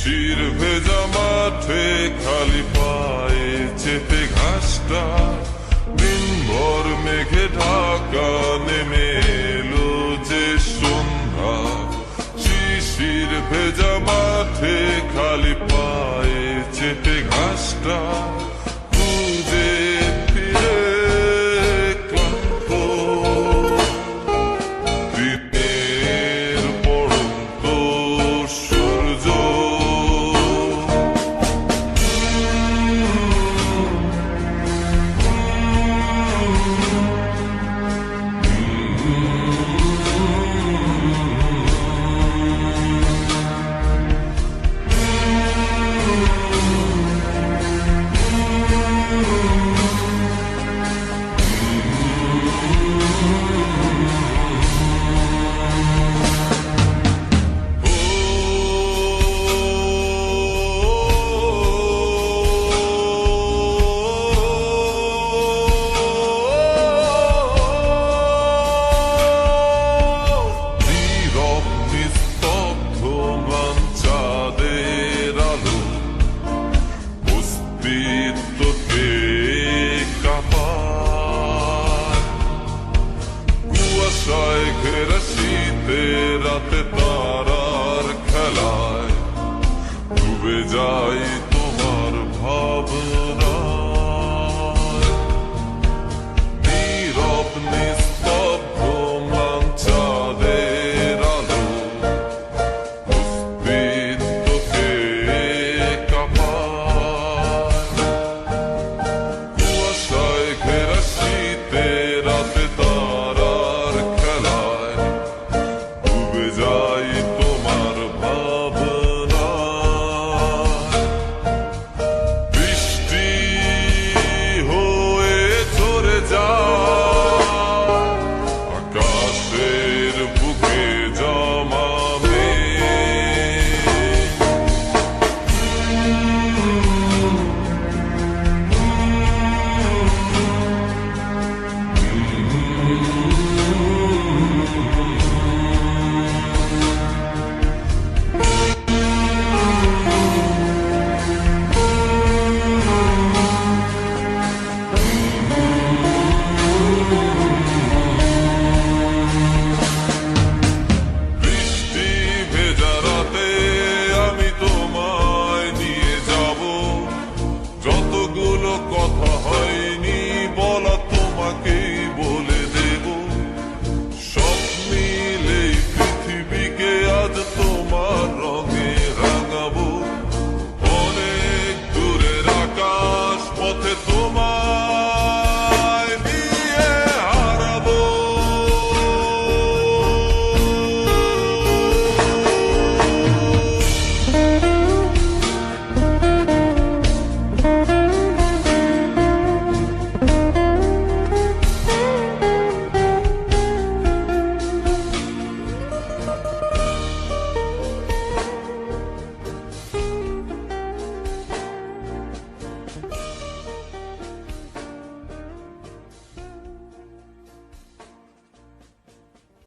শির ভেজা মাঠে খালি পায়ে চেপে ঘাসটা। দিনভর মেঘে ঢাকা নেমে এলো যে সন্ধ্যা। শিশির ভেজা মাঠে খালি পায়ে চেপে ঘাসটা। ঘেরা শীতে রাতে তারার খেলায় ডুবে যায়